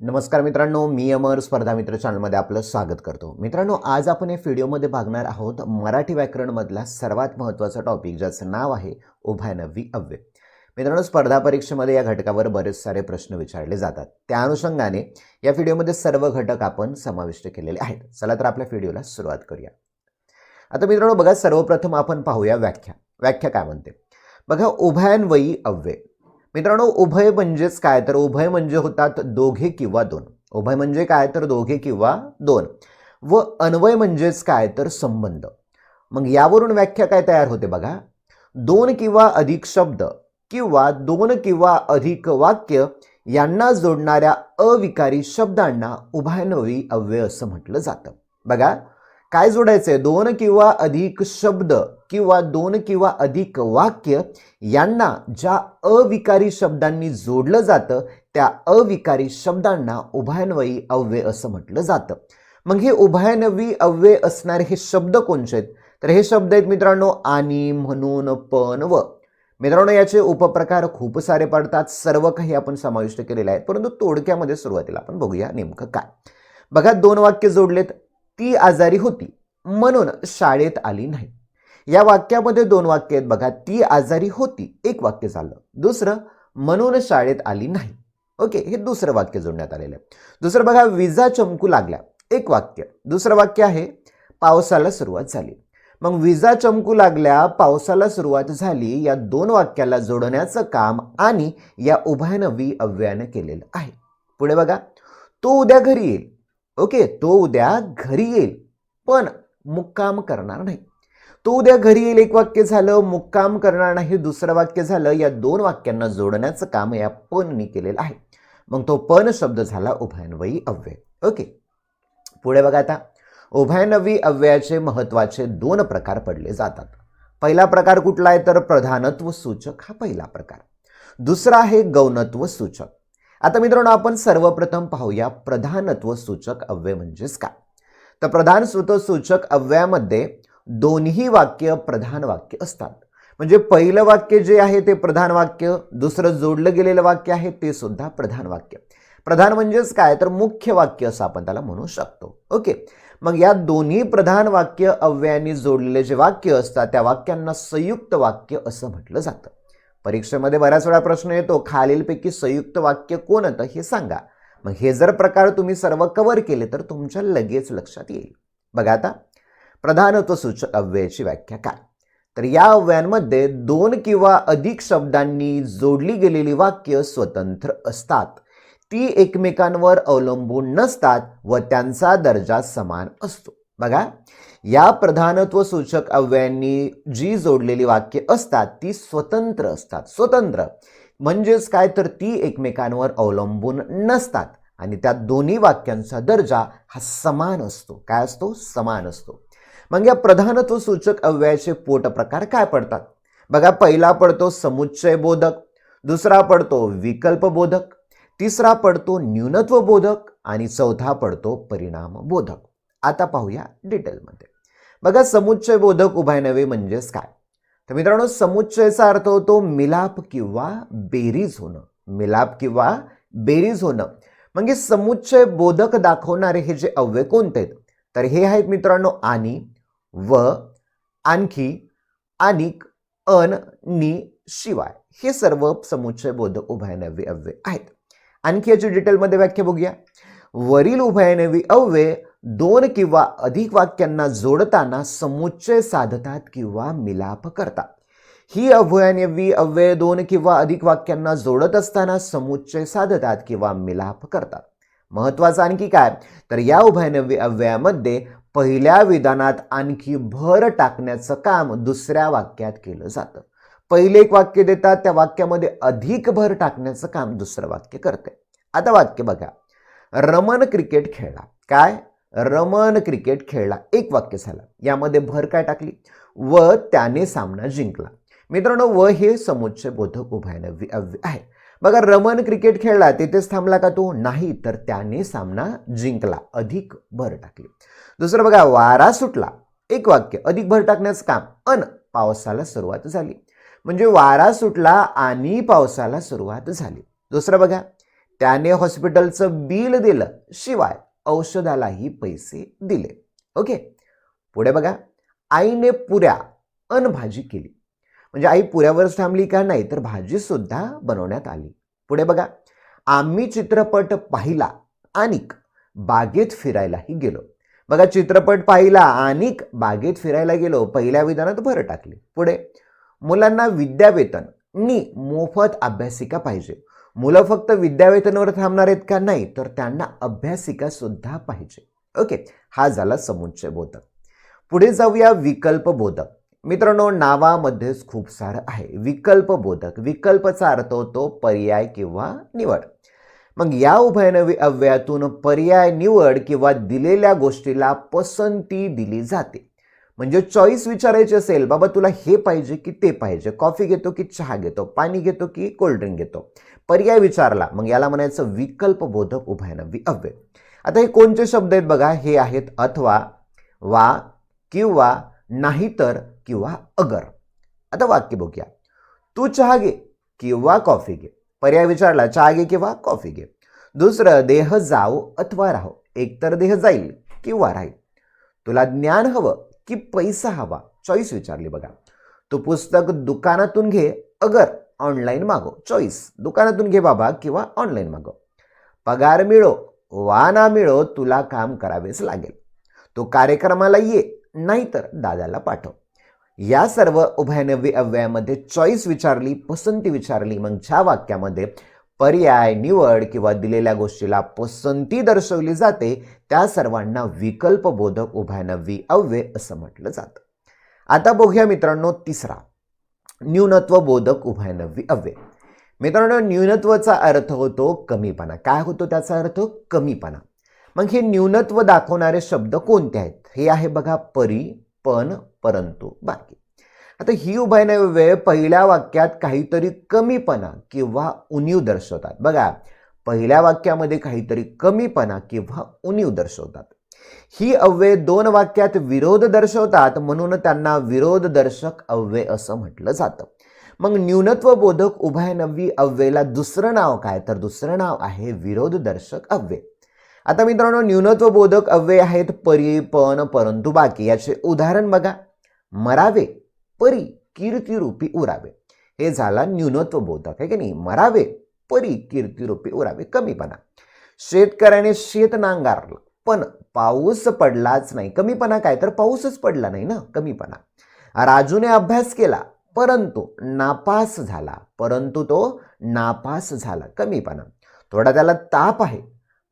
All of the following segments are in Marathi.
नमस्कार मित्रांनो मी अमर स्पर्धा मित्र चॅनलमध्ये आपलं स्वागत करतो. मित्रांनो आज आपण या व्हिडिओमध्ये बघणार आहोत मराठी व्याकरणमधला सर्वात महत्त्वाचा टॉपिक ज्याचं नाव आहे उभयनवी अव्यय. मित्रांनो स्पर्धा परीक्षेमध्ये या घटकावर बरेच सारे प्रश्न विचारले जातात. त्या अनुषंगाने या व्हिडिओमध्ये सर्व घटक आपण समाविष्ट केलेले आहेत. चला तर आपल्या व्हिडिओला सुरुवात करूया. आता मित्रांनो बघा सर्वप्रथम आपण पाहूया व्याख्या. व्याख्या काय म्हणते? बघा उभयान्वयी अव्यय. मित्रांनो उभय म्हणजेच काय? तर उभय म्हणजे होतात दोघे किंवा दोन. उभय म्हणजे काय? तर दोघे किंवा दोन. व अन्वय म्हणजेच काय? तर संबंध. मग यावरून व्याख्या काय तयार होते बघा? दोन किंवा अधिक शब्द किंवा दोन किंवा अधिक वाक्य यांना जोडणाऱ्या अविकारी शब्दांना उभयान्वयी अव्यय असं म्हटलं जातं. बघा काय जोडायचंय? दोन किंवा अधिक शब्द किंवा दोन किंवा अधिक वाक्य यांना ज्या अविकारी शब्दांनी जोडलं जातं त्या अविकारी शब्दांना उभयान्वयी अव्यय असं म्हटलं जातं. मग हे उभयान्वयी अव्यय असणारे हे शब्द कोणचे आहेत? तर हे शब्द आहेत मित्रांनो आणि म्हणून पण व. मित्रांनो याचे उपप्रकार खूप सारे पडतात. सर्व काही आपण समाविष्ट केलेले आहेत. परंतु तोडक्यामध्ये सुरुवातीला आपण बघूया नेमकं काय. बघा दोन वाक्य जोडलेत. ती आजारी होती म्हणून शाळेत आली नाही. या वाक्यामध्ये दोन वाक्य आहेत बघा. ती आजारी होती एक वाक्य झालं. दुसरं म्हणून शाळेत आली नाही. ओके हे दुसरं वाक्य जोडण्यात आलेलं आहे. दुसरं बघा विजा चमकू लागल्या. एक वाक्य. दुसरं वाक्य आहे पावसाला सुरुवात झाली. मग विजा चमकू लागल्या पावसाला सुरुवात झाली या दोन वाक्याला जोडण्याचं काम आणि या उभयनवी अव्ययानं केलेलं आहे. पुढे बघा. तो उद्या घरी येईल. ओके तो उद्या घरी येईल पण मुक्काम करणार नाही. तो उद्या घरी येईल एक वाक्य झालं मुक्काम करणार नाही दुसरं वाक्य झालं या दोन वाक्यांना जोडण्याचं काम या पणनी केलेलं आहे. मग तो पण शब्द झाला उभयन्वयी अव्यय. ओके पुढे बघा आता. उभयनवी अव्ययाचे महत्त्वाचे दोन प्रकार पडले जातात. पहिला प्रकार कुठला आहे? तर प्रधानत्व सूचक हा पहिला प्रकार. दुसरा आहे गौणत्व सूचक. आता मित्रांनो आपण सर्वप्रथम पाहूया प्रधानत्व सूचक अव्यय म्हणजेच काय? तर प्रधान सूचक अव्ययामध्ये दोन्ही वाक्य प्रधान वाक्य असतात. म्हणजे पहिलं वाक्य जे आहे ते प्रधान वाक्य दुसरं जोडलं गेलेलं वाक्य आहे ते सुद्धा प्रधान वाक्य. प्रधान म्हणजेच काय? तर मुख्य वाक्य असं आपण त्याला म्हणू शकतो. ओके? मग या दोन्ही प्रधान वाक्य अव्ययाने जोडलेले जे वाक्य असतात त्या वाक्यांना संयुक्त वाक्य असं म्हटलं जातं. परीक्षेमध्ये बऱ्याच वेळा प्रश्न येतो खालीलपैकी संयुक्त वाक्य कोणतं हे सांगा. मग हे जर प्रकार तुम्ही सर्व कव्हर केले तर तुमच्या लगेच लक्षात येईल. बघा आता प्रधानत्व सूचक अव्ययाची व्याख्या काय? तर या अव्ययांमध्ये दोन किंवा अधिक शब्दांनी जोडली गेलेली वाक्य स्वतंत्र असतात. ती एकमेकांवर अवलंबून नसतात व त्यांचा दर्जा समान असतो. बघा या प्रधानत्व सूचक अव्ययांनी जी जोडलेली वाक्य असतात ती स्वतंत्र असतात. स्वतंत्र म्हणजेच काय? तर ती एकमेकांवर अवलंबून नसतात आणि त्या दोन्ही वाक्यांचा दर्जा हा समान असतो. काय असतो? समान असतो. मग या प्रधानत्व सूचक अव्ययाचे पोट प्रकार काय पडतात? बघा पहिला पडतो समुच्चय बोधक दुसरा पडतो विकल्प बोधक तिसरा पडतो न्यूनत्व बोधक आणि चौथा पडतो परिणाम बोधक आता पाहूया डिटेलमध्ये. बघा समुच्चय बोधक उभयनवे म्हणजेच काय? तर मित्रांनो समुच्चयचा अर्थ होतो मिलाप किंवा बेरीज होणं. मिलाप किंवा बेरीज होणं. म्हणजे समुच्चय बोधक दाखवणारे हे जे अव्यय कोणते आहेत? तर हे आहेत मित्रांनो आणि व आणखी आणिक अन नि शिवाय. हे सर्व समुच्चय बोधक उभयनवी अव्यय आहेत. आणखी याची डिटेलमध्ये व्याख्या बघूया. वरील उभयनवी अव्यय दोन किंवा अधिक वाक्यांना जोडताना समुच्चय साधतात किंवा मिलाप करतात. ही अभयानवी अव्यय दोन किंवा अधिक वाक्यांना जोडत असताना समुच्चय साधतात किंवा मिलाप करतात. महत्वाचं आणखी काय? तर या उभयनवी अव्ययामध्ये पहिल्या विधानात आणखी भर टाकण्याचं काम दुसऱ्या वाक्यात केलं जातं. पहिले एक वाक्य देतात त्या वाक्यामध्ये अधिक भर टाकण्याचं काम दुसरं वाक्य करते. आता वाक्य बघा. रमन क्रिकेट खेळला काय? रमन क्रिकेट खेळला. एक वाक्य झालं. यामध्ये भर काय टाकली? व त्याने सामना जिंकला. मित्रांनो व हे समुच्चय बोधक उभयनवी आहे. बघा रमन क्रिकेट खेळला तिथेच थांबला का तो? नाही तर त्याने सामना जिंकला. अधिक भर टाकली. दुसरं बघा वारा सुटला. एक वाक्य अधिक भर टाकण्याचं काम. अन पावसाला सुरुवात झाली. म्हणजे वारा सुटला आणि पावसाला सुरुवात झाली. दुसरं बघा त्याने हॉस्पिटलचं बिल दिलं शिवाय औषधालाही पैसे दिले. ओके पुढे बघा. आईने पुऱ्या अन भाजी केली. म्हणजे आई पुऱ्यावरच थांबली का नाही तर भाजी सुद्धा बनवण्यात आली. पुढे बघा. आम्ही चित्रपट पाहिला आणि बागेत फिरायलाही गेलो. बघा चित्रपट पाहिला आणि बागेत फिरायला गेलो. पहिल्या विधानात भर टाकली. पुढे. मुलांना विद्यावेतन. नी मोफत अभ्यासिका पाहिजे. मुलं फक्त विद्यावेतनवर थांबणार आहेत का नाही तर त्यांना अभ्यासिका सुद्धा पाहिजे. ओके हा झाला समुच्चय बोधक. पुढे जाऊया विकल्प बोधक. मित्रांनो नावामध्येच खूप सारं आहे. विकल्प बोधक. विकल्पचा अर्थ होतो पर्याय किंवा निवड. मग या उभयनवी अव्ययातून पर्याय निवड किंवा दिलेल्या गोष्टीला पसंती दिली जाते. म्हणजे चॉईस विचारायची असेल बाबा तुला हे पाहिजे की ते पाहिजे. कॉफी घेतो की चहा घेतो पाणी घेतो की कोल्ड्रिंक घेतो. पर्याय विचारला मग याला म्हणायचं विकल्प बोधक उभयनवी अव्यय आता हे कोणते शब्द आहेत बघा? हे आहेत अथवा वा किंवा नाहीतर किंवा अगर. आता वाक्य बघूया. तू चहा घे किंवा कॉफी घे. पर्याय विचारला चहा घे किंवा कॉफी घे. दुसरं देह जाओ अथवा राहो. एकतर देह जाईल किंवा राहील. तुला ज्ञान हवं की पैसा हवा? चॉईस विचारली बघा. तू पुस्तक दुकानातून घे अगर. ऑनलाईन मागव. चॉईस. दुकानातून घे बाबा किंवा ऑनलाईन मागव. पगार मिळो वा ना मिळो तुला काम करावेच लागेल. तो कार्यक्रमाला ये नाहीतर दादाला पाठव. या सर्व उभयनवी अव्ययामध्ये चॉईस विचारली पसंती विचारली मग ज्या वाक्यामध्ये पर्याय निवड किंवा दिलेल्या गोष्टीला पसंती दर्शवली जाते त्या सर्वांना विकल्पबोधक उभयनवी अव्यय असं म्हटलं जातं. आता बघूया मित्रांनो तिसरा. न्यूनत्व बोधक उभयनवी अव्यय मित्रांनो न्यूनत्वचा अर्थ होतो कमीपणा. काय होतो त्याचा अर्थ? कमीपणा. मग हे न्यूनत्व दाखवणारे शब्द कोणते आहेत? हे आहे बघा परी पण परंतु बाकी. आता ही उभयनवी वेळ पहिल्या वाक्यात काहीतरी कमीपणा किंवा उणीव दर्शवतात. बघा पहिल्या वाक्यामध्ये काहीतरी कमीपणा किंवा उणीव दर्शवतात. ही अव्यय दोन वाक्यात विरोध दर्शवतात म्हणून त्यांना विरोध दर्शक अव्यय असं म्हटलं जातं. मग न्यूनत्व बोधक उभयनवी अव्ययला दुसरं नाव काय? तर दुसरं नाव आहे विरोध दर्शक अव्यय. आता मित्रांनो न्यूनत्व बोधक अव्यय आहेत परी पण परंतु बाकी. याचे उदाहरण बघा. मरावे परी कीर्तिरूपी उरावे. हे झाला न्यूनत्व बोधक आहे की नाही? मरावे परी कीर्तिरूपी उरावे. कमीपणा. शेतकऱ्याने शेत नांगारलं. पण पाऊस पडलाच नाही. कमीपणा काय? तर पाऊसच पडला नाही ना? कमीपणा. राजूने अभ्यास केला परंतु नापास झाला. परंतु तो नापास झाला. कमीपणा. थोडा त्याला ताप आहे.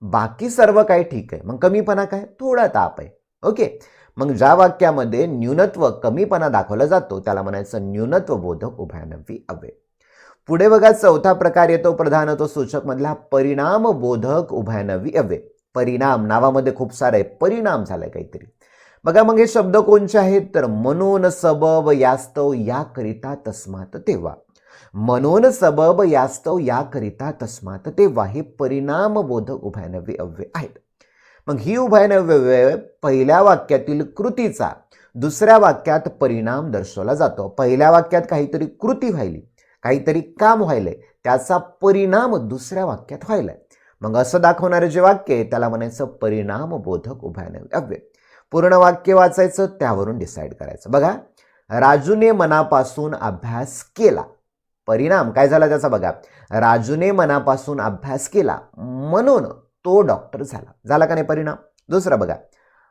बाकी सर्व काय ठीक आहे? मग कमीपणा काय? थोडा ताप आहे. ओके? मग ज्या वाक्यामध्ये न्यूनत्व कमीपणा दाखवला जातो त्याला म्हणायचं न्यूनत्व बोधक उभयानवी अव्यय. पुढे बघा चौथा प्रकार येतो प्रधानत्व सूचक मधला परिणाम बोधक उभयानवी अव्यय. परिणाम नावामध्ये खूप सारे परिणाम झालाय काहीतरी. बघा मग हे शब्द कोणचे आहेत? तर मनोन सबब यास्तव याकरिता तस्मात तेव्हा. मनोन सबब यास्तव याकरिता तस्मात तेव्हा हे परिणामबोधक उभयनव्य अव्यय आहेत. मग ही उभयनव्यव्यय पहिल्या वाक्यातील कृतीचा दुसऱ्या वाक्यात परिणाम दर्शवला जातो. पहिल्या वाक्यात काहीतरी कृती व्हायली काहीतरी काम व्हायलंय त्याचा परिणाम दुसऱ्या वाक्यात व्हायलाय. मग असं दाखवणारे जे वाक्य आहे त्याला म्हणायचं परिणामबोधक उभयनव्य पूर्ण वाक्य वाचायचं त्यावरून डिसाईड करायचं. बघा राजूने मनापासून अभ्यास केला. परिणाम काय झाला त्याचा बघा? राजूने मनापासून अभ्यास केला म्हणून तो डॉक्टर झाला. झाला का नाही परिणाम? दुसरा बघा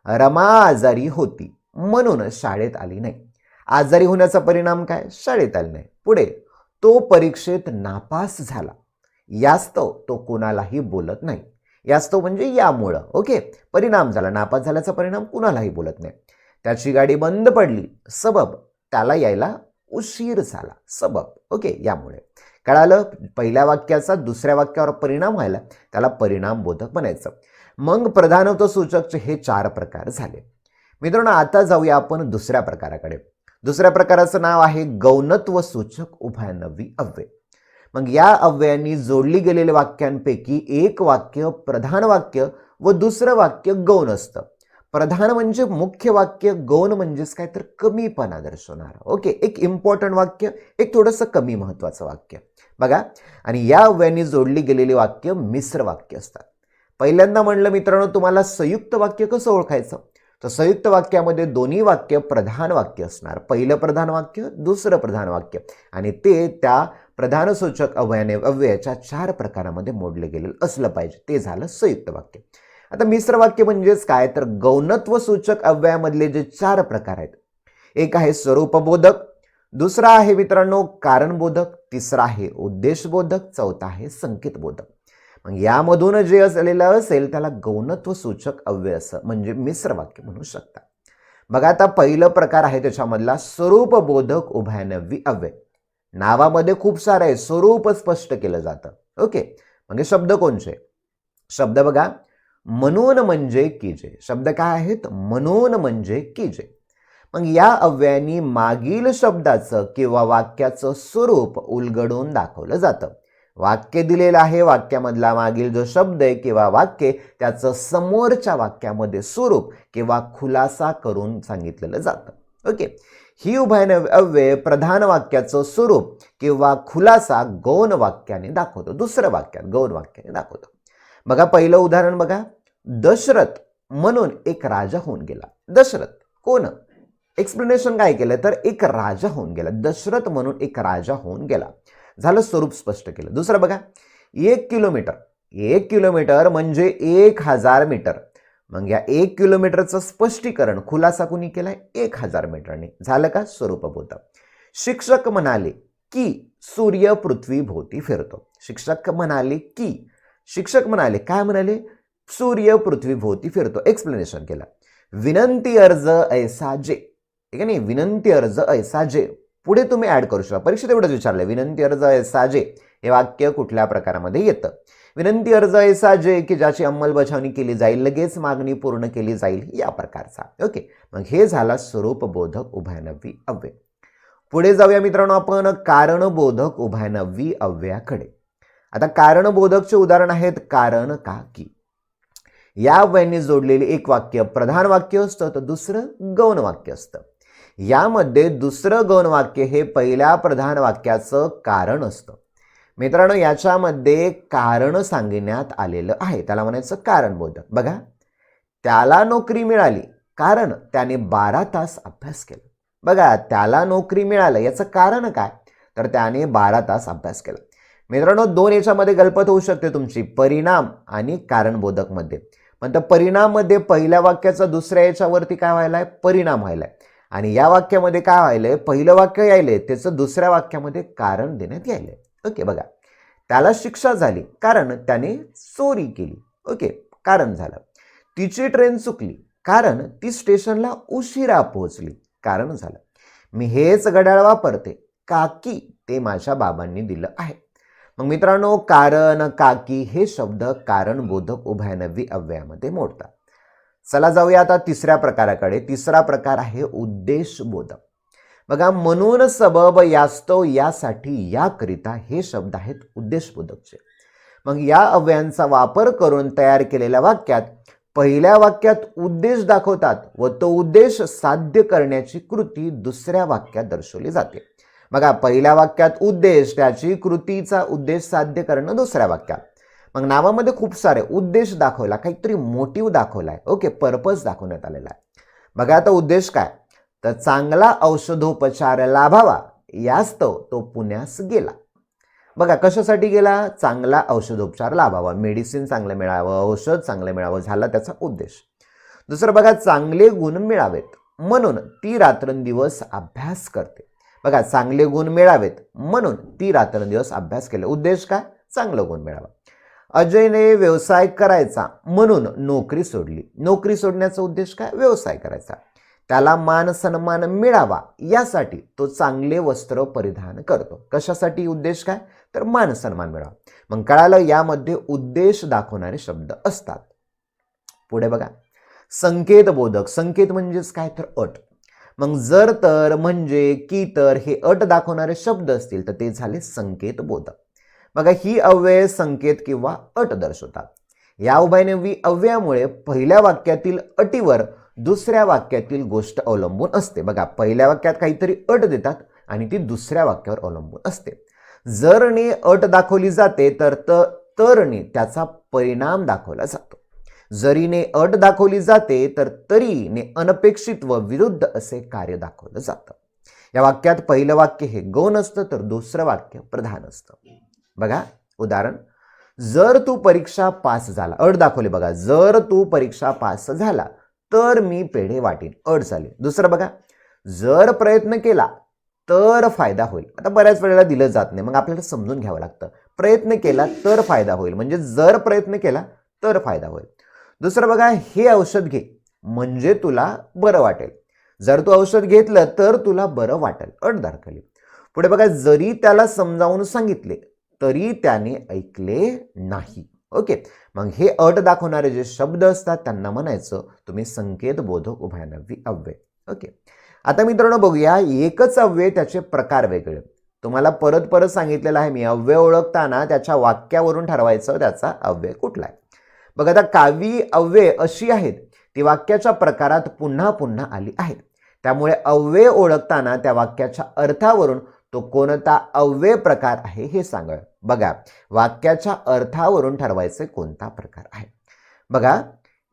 रमा आजारी होती म्हणून शाळेत आली नाही. आजारी होण्याचा परिणाम काय? शाळेत आली नाही. पुढे तो परीक्षेत नापास झाला. यास्तव तो कोणालाही बोलत नाही. यास्तव म्हणजे यामुळं ओके? परिणाम झाला. नापास झाल्याचा परिणाम कुणालाही बोलत नाही. त्याची गाडी बंद पडली. सबब त्याला यायला उशीर झाला. सबब ओके? यामुळे. कळालं? पहिल्या वाक्याचा दुसऱ्या वाक्यावर परिणाम व्हायला त्याला परिणाम बोधक म्हणायचं मग प्रधानत्व सूचकचे. हे चार प्रकार झाले. मित्रांनो आता जाऊया आपण दुसऱ्या प्रकाराकडे. दुसऱ्या प्रकाराचं नाव आहे गौणत्व सूचक उभयनवी अव्यय. मग या अव्ययांनी जोडली गेलेल्या वाक्यांपैकी एक वाक्य प्रधान वाक्य व दुसरं वाक्य गौण असतं. प्रधान म्हणजे मुख्य वाक्य गौण म्हणजेच काय तर कमीपणा दर्शवणार. ओके एक इम्पॉर्टंट वाक्य एक थोडंसं कमी महत्त्वाचं वाक्य. बघा आणि या अव्ययांनी जोडली गेलेली वाक्य मिश्र वाक्य असतात. पहिल्यांदा म्हणलं मित्रांनो तुम्हाला संयुक्त वाक्य कसं ओळखायचं? तर संयुक्त वाक्यामध्ये दोन्ही वाक्य प्रधान वाक्य असणार. पहिलं प्रधान वाक्य दुसरं प्रधान वाक्य. आणि ते त्या प्रधानसूचक अव्ययाने अव्ययाच्या चार प्रकारामध्ये मोडले गेलेलं असलं पाहिजे. ते झालं संयुक्त वाक्य. आता मिश्र वाक्य म्हणजेच काय? तर गौणत्व सूचक अव्ययामधले जे चार प्रकार आहेत. एक आहे स्वरूपबोधक दुसरा आहे मित्रांनो कारणबोधक तिसरा आहे उद्देशबोधक चौथा आहे संकेतबोधक. मग यामधून जे असलेलं असेल त्याला गौणत्व सूचक अव्यय असं म्हणजे मिश्र वाक्य म्हणू शकता. बघा आता पहिलं प्रकार आहे त्याच्यामधला स्वरूपबोधक उभयानवी अव्यय. नावामध्ये खूप सारं आहे. स्वरूप स्पष्ट केलं जातं. ओके? म्हणजे शब्द कोणचे? शब्द बघा. मनोन म्हणजे कीजे. शब्द काय आहेत? मनोन म्हणजे कीजे. मग या अव्ययानी मागील शब्दाचं किंवा वाक्याचं स्वरूप उलगडून दाखवलं जातं. वाक्य दिलेलं आहे वाक्यामधला मागील जो शब्द आहे किंवा वाक्य त्याचं समोरच्या वाक्यामध्ये स्वरूप किंवा खुलासा करून सांगितलेलं जातं. ओके? ही उभयन अव्यय प्रधान वाक्याचं स्वरूप किंवा खुलासा गौण वाक्याने दाखवतो. दुसरं वाक्यात गौण वाक्याने दाखवतो. बघा पहिलं उदाहरण बघा. दशरथ म्हणून एक राजा होऊन गेला. दशरथ कोण? एक्सप्लेनेशन काय केलं? तर एक राजा होऊन गेला. दशरथ म्हणून एक राजा होऊन गेला. झालं स्वरूप स्पष्ट केलं. दुसरं बघा. एक किलोमीटर. एक किलोमीटर म्हणजे एक हजार मीटर. मग या एक किलोमीटरचं स्पष्टीकरण खुलासा कुणी केलाय? एक हजार मीटरने. झालं का? स्वरूप होतं शिक्षक म्हणाले की सूर्य पृथ्वी भोवती फिरतो. शिक्षक म्हणाले की शिक्षक म्हणाले काय म्हणाले? सूर्य पृथ्वी भोवती फिरतो. एक्सप्लेनेशन केलं. विनंती अर्ज ऐसा जे. ठीक आहे नाही विनंती अर्ज ऐसा जे. पुढे तुम्ही ॲड करू शकता. परीक्षेत एवढंच विचारलं विनंती अर्ज ऐसा जे. हे वाक्य कुठल्या प्रकारामध्ये येतं? विनंती अर्ज ऐसा जे की ज्याची अंमलबजावणी केली जाईल लगेच मागणी पूर्ण केली जाईल या प्रकारचा. ओके. मग हे झाला स्वरूपबोधक उभयनवी अव्यय. पुढे जाऊया मित्रांनो आपण कारणबोधक उभयनवी अव्ययाकडे. आता कारणबोधकचे उदाहरण आहेत कारण का की. या अव्ययाने जोडलेले एक वाक्य प्रधान वाक्य असतं तर दुसरं गौण वाक्य असतं. यामध्ये दुसरं गौण वाक्य हे पहिल्या प्रधान वाक्याचं कारण असतं. मित्रांनो याच्यामध्ये कारण सांगण्यात आलेलं आहे. त्याला म्हणायचं कारणबोधक. बघा त्याला नोकरी मिळाली. कारण त्याने बारा तास अभ्यास केला. बघा त्याला नोकरी मिळालं. याचं कारण काय? तर त्याने बारा तास अभ्यास केला. मित्रांनो दोन याच्यामध्ये गल्पत होऊ शकते तुमची. परिणाम आणि कारणबोधकमध्ये पण तर परिणाममध्ये पहिल्या वाक्याचा दुसऱ्या याच्यावरती काय व्हायला आहे परिणाम व्हायला आहे आणि या वाक्यामध्ये काय व्हायलंय? पहिलं वाक्य यायलंय. त्याचं दुसऱ्या वाक्यामध्ये कारण देण्यात यायलंय. ओके बघा. त्याला शिक्षा झाली कारण त्याने चोरी केली. ओके कारण झालं. तिची ट्रेन चुकली कारण ती स्टेशनला उशिरा पोहोचली कारण झालं. मी हेच घड्याळ वापरते काकी ते माझ्या बाबांनी दिलं आहे. मग मित्रांनो कारण काकी हे शब्द कारणबोधक उभयनवी अव्ययामध्ये मोडतात. चला जाऊया आता तिसऱ्या प्रकाराकडे. तिसरा प्रकार आहे उद्देशबोधक. बघा म्हणून सबब यास्तव यासाठी याकरिता हे शब्द आहेत उद्देशबोधकचे मग या अव्ययांचा वापर करून तयार केलेल्या वाक्यात पहिल्या वाक्यात उद्देश दाखवतात व तो उद्देश साध्य करण्याची कृती दुसऱ्या वाक्यात दर्शवली जाते. बघा पहिल्या वाक्यात उद्देश त्याची कृतीचा उद्देश साध्य करणं दुसऱ्या वाक्यात. मग नावामध्ये खूप सारे उद्देश दाखवला काहीतरी मोटिव्ह दाखवलाय. ओके पर्पज दाखवण्यात आलेला आहे. बघा आता उद्देश काय? तर चांगला औषधोपचार लाभावा यास्तव तो पुण्यास गेला. बघा कशासाठी गेला? चांगला औषधोपचार लाभावा. मेडिसिन चांगलं मिळावं औषध चांगलं मिळावं झाला त्याचा उद्देश. दुसरं बघा चांगले गुण मिळावेत. म्हणून ती रात्रंदिवस अभ्यास करते. बघा चांगले गुण मिळावेत. म्हणून ती रात्रंदिवस अभ्यास केले. उद्देश काय? चांगलं गुण मिळावा. अजयने व्यवसाय करायचा. म्हणून नोकरी सोडली. नोकरी सोडण्याचा उद्देश काय? व्यवसाय करायचा. त्याला मान सन्मान मिळावा यासाठी तो चांगले वस्त्र परिधान करतो. कशासाठी उद्देश काय? तर मान सन्मान मिळावा. मग कळालं यामध्ये उद्देश दाखवणारे शब्द असतात. पुढे बघा. संकेत बोधक संकेत म्हणजेच काय? तर अट. मग जर तर म्हणजे की तर हे अट दाखवणारे शब्द असतील तर ते झाले संकेत बोधक बघा ही अव्यय संकेत किंवा अट दर्शवतात. या उभयनवी अव्ययामुळे पहिल्या वाक्यातील अटीवर दुसऱ्या वाक्यातील गोष्ट अवलंबून असते. बघा पहिल्या वाक्यात काहीतरी अट देतात आणि ती दुसऱ्या वाक्यावर अवलंबून असते. जरने अट दाखवली जाते तर त- तरने त्याचा परिणाम दाखवला जातो. जरीने अट दाखवली जाते तर तरीने अनपेक्षित व विरुद्ध असे कार्य दाखवलं जातं. या वाक्यात पहिलं वाक्य हे गौण असतं तर दुसरं वाक्य प्रधान असतं. बघा उदाहरण. जर तू परीक्षा पास झाला अट दाखवली बघा जर तू परीक्षा पास झाला तर मी पेढे वाटेन. अट चालेल दुसरं बघा. जर प्रयत्न केला तर फायदा होईल. आता बऱ्याच वेळेला दिलं जात नाही. मग आपल्याला समजून घ्यावं लागतं. प्रयत्न केला तर फायदा होईल. म्हणजे जर प्रयत्न केला तर फायदा होईल. दुसरं बघा हे औषध घे. म्हणजे तुला बरं वाटेल. जर तू औषध घेतलं तर तुला बरं वाटेल. अट दारखली पुढे बघा जरी त्याला समजावून सांगितले तरी त्याने ऐकले नाही. ओके. मग हे अट दाखवणारे जे शब्द असतात त्यांना म्हणायचं तुम्ही संकेत बोधक उभयनवी अव्यय ओके. आता मित्रांनो बघूया एकच अव्यय त्याचे प्रकार वेगळे. तुम्हाला परत परत सांगितलेलं आहे मी अव्यय ओळखताना त्याच्या वाक्यावरून ठरवायचं त्याचा अव्यय कुठला आहे? बघ आता कावी अव्यय अशी आहेत ती वाक्याच्या प्रकारात पुन्हा पुन्हा आली आहेत. त्यामुळे अव्यय ओळखताना त्या वाक्याच्या अर्थावरून तो कोणता अव्यय प्रकार आहे हे सांगा बघा वाक्याच्या अर्थावरून ठरवायचे कोणता प्रकार आहे? बघा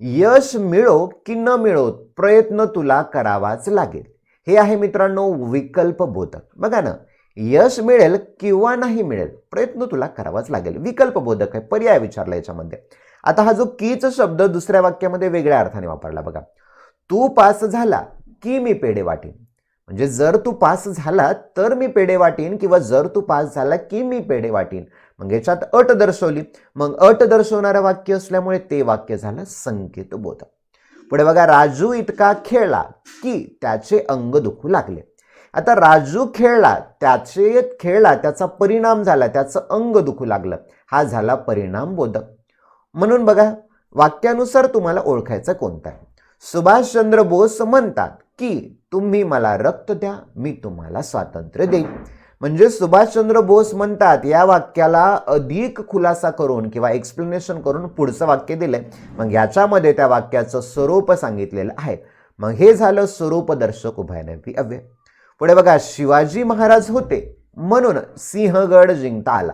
यश मिळो की न मिळो प्रयत्न तुला करावाच लागेल. हे आहे मित्रांनो विकल्प बोधक. बघा ना यश मिळेल किंवा नाही मिळेल प्रयत्न तुला करावाच लागेल. विकल्प बोधक आहे पर्याय विचारला याच्यामध्ये. आता हा जो कीच शब्द दुसऱ्या वाक्यामध्ये वेगळ्या अर्थाने वापरला बघा. तू पास झाला की मी पेढे वाटेन. म्हणजे जर तू पास झाला तर मी पेढे वाटीन किंवा जर तू पास झाला की मी पेढे वाटीन. मग याच्यात अट दर्शवली. मग अट दर्शवणारं वाक्य असल्यामुळे ते वाक्य झालं संकेत बोध पुढे बघा राजू इतका खेळला की त्याचे अंग दुखू लागले. आता राजू खेळला त्याचे खेळला त्याचा परिणाम झाला त्याचं अंग दुखू लागलं. हा झाला परिणाम बोधक म्हणून बघा वाक्यानुसार तुम्हाला ओळखायचं कोणतं आहे? सुभाषचंद्र बोस म्हणतात की तुम्ही मला रक्त द्या मी तुम्हाला स्वातंत्र्य देईन. म्हणजे सुभाषचंद्र बोस म्हणतात या वाक्याला अधिक खुलासा करून किंवा एक्सप्लेनेशन करून पुढचं वाक्य दिलंय. मग याच्यामध्ये त्या वाक्याचं स्वरूप सांगितलेलं आहे. मग हे झालं स्वरूपदर्शक उभयनवी अव्यय. पुढे बघा शिवाजी महाराज होते म्हणून सिंहगड जिंकता आला.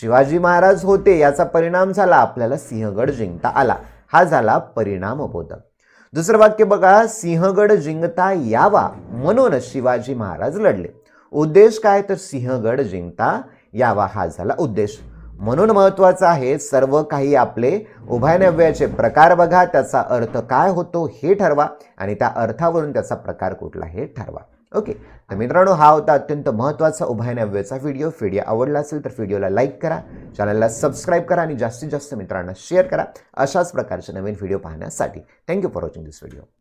शिवाजी महाराज होते याचा परिणाम झाला आपल्याला सिंहगड जिंकता आला. हा झाला परिणाम बोधक दुसरं वाक्य बघा सिंहगड जिंकता यावा म्हणून शिवाजी महाराज लढले. उद्देश काय? तर सिंहगड जिंकता यावा हा झाला उद्देश. म्हणून महत्वाचं आहे सर्व काही आपले उभयनव्याचे प्रकार बघा त्याचा अर्थ काय होतो हे ठरवा आणि त्या अर्थावरून त्याचा प्रकार कुठला हे ठरवा. ओके. तर मित्रांनो हा होता अत्यंत महत्त्वाचा उभयनव्याचा व्हिडिओ व्हिडिओ आवडला असेल तर व्हिडिओला लाईक करा. चॅनलला सबस्क्राईब करा आणि जास्तीत जास्त मित्रांना शेअर करा. अशाच प्रकारचे नवीन व्हिडिओ पाहण्यासाठी. Thank you for watching this video